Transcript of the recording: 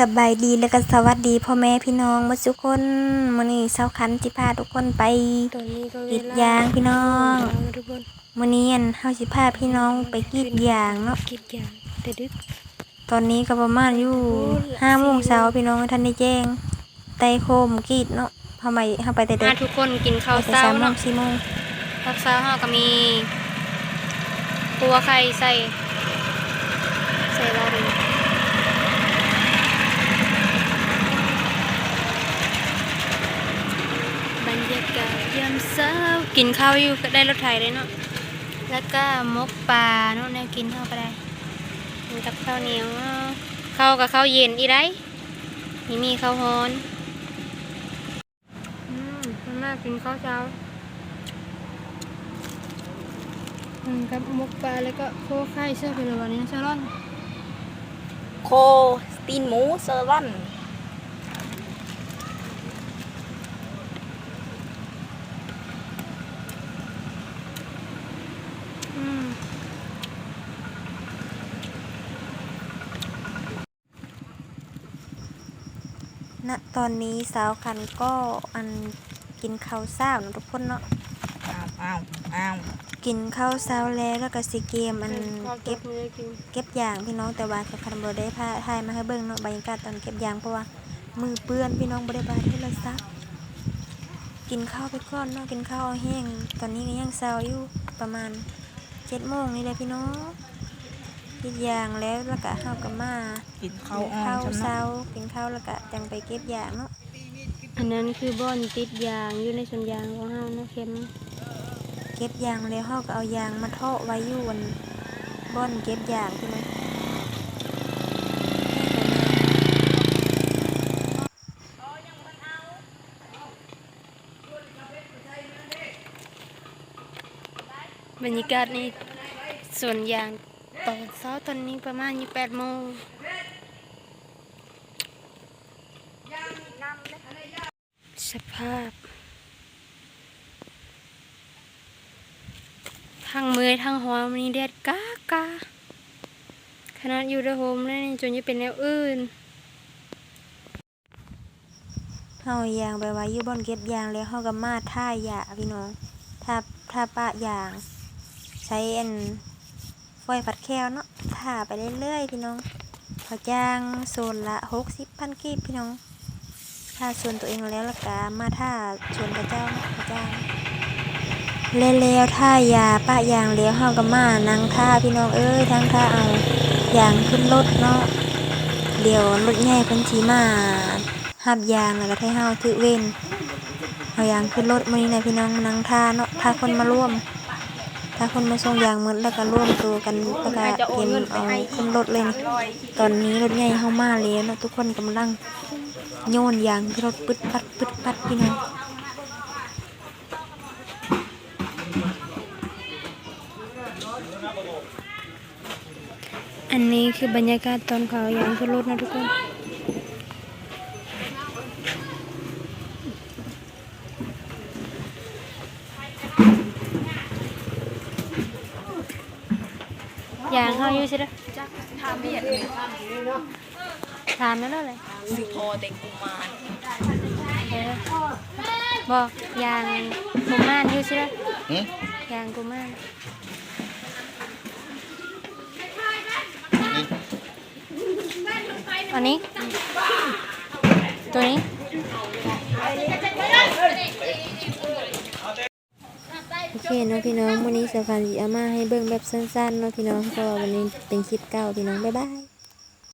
สบายดีแล้วก็สวัสดีพ่อแม่พี่น้องมาทุกคนมื้อนี้เช้าคันสิพาทุกคนไปตอนนี้ก็กรีดยางพี่น้องเช้าทุกคนมื้อนี้อันเฮาสิพาพี่น้องไปกรีดยางเนาะกรีดยางแต่ดึกตอนนี้ก็ประมาณอยู่โอ้ย5โมงเช้าพี่น้องทันได้แจ้งไต่โคมกรีดเนาะเฮาไปเฮาไปแต่เด็มากทุกคนกินข้าวไปเช้าสามโมเนาะงสี่โมงข้าวเช้าเฮาก็มีตัวไข่ใส่ใส่ลาดูบรรยากาศยามเช้า กินข้าวอยู่ก็ได้รถไถเลยเนาะแล้วก็มกปลาเนาะแนวกินเข้าไปได้กินกับข้าวเหนียวเนาะข้าวกับข้าวเย็นอีไรนี่มีข้าวฮ้อนอืมมันน่ากินข้าวเช้าอืมกับมกปลาแล้วก็โคไข่เสื้อเป็นอะไรนี้นะชาลอนโคสตีนหมูเซอร์รอน ณตอนนี้สาวคันก็อันกินข้าวเช้าเนาะทุกคนเนาะอ้าวอ้าวอ้าวกินข้าวเช้าแล้วแล้วก็สิเกมอันข้าวเก็บมือกินเก็บยางพี่น้องแต่ว่าสำคัญบ่ได้พาถ่ายมาให้เบิ่งเนาะบรรยากาศตอนเก็บยางเพราะว่ามือเปื้อนพี่น้องบ่ได้บาโทรศัพท์กินข้าวไปก่อนเนาะกินข้าวเอาแห้ง ตอนนี้ก็ยังเช้าอยู่ประมาณ7โมงนี่แหละพี่น้อง กินยางแล้วแล้วก็เฮาก็มากินกิข้าวนอ่อข้านวฉันเช้าเนาะกินข้าวแล้วก็จังไปเก็บยางเนาะอันนั้นคือบ่อนติดยางอยู่ในสวนยางของเฮาเนาะเข็มเก็บยางแล้วเฮาก็เอายางมาเทาะไว้อยู่บนบ่อนเก็บยางพี่น้องบรรยากาศในสวนยาง ตอนเช้าตอนนี้ประมาณยู่แปดโมงสภาพ ทั้งมือทั้งหัวมันนี่แดดกากาขนาดอยู่ในโฮมแล้วนี่จนจะเป็นแนวอื่นเฮายางไปไว้อยู่บ่อนเก็บยางแล้วเฮาก็มาท่ายาพี่น้องท่าท่าปะยาง ใช้อัน ฟอยผัดแควเนาะท่าไปเรื่อยๆพี่น้องเขาจ้างโซนละ60พันกีบพี่น้องท่าส่วนตัวเองแล้วล้วก็มาท่าส่วนพระเจ้าเนาะเขาจ้างแล้วๆท่ายาปะยางแล้วเฮาก็มานั่งท่าพี่น้องเอ้ยทั้งท่าเอายางขึ้นรถเนาะเดี๋ยวรถใหญ่เพิ่นสิมาหับยางแล้วก็ให้เฮาถือเว้นเอายางขึ้นรถมื้อนี้นะพี่น้องนั่งท่าเนาะท่าคนมาร่วม ถ้าคนมาส่งยางหมืดแล้วก็ร่วมตัวกันแล้วก็เตรียมเอาขึ้นรถเลยนี่ตอนนี้รถใหญ่เข้ามาแล้วเนาะทุกคนกำลังโยนยางขึ้นรถปึดปัดปึดปัดพี่น้องอันนี้คือบรรยากาศตอนเขายางขึ้นรถนะทุกคน ยางเขาอยู่ใช่ไหมทำเบียดเลยทานแล้วเลยสิโพเต็งกุมารเออบอกยางกุมารอยู่ใช่ไหมหืมยางกุมารอันนี้ ตัวนี้โอ เคเนาะพี่น้องวันนี้สาฟันสิเอามาให้เบิ่งแบบสั้นๆเนาะพี่น้องก็วันนี้เป็นคลิปเก่าพี่น้องบ๊ายบาย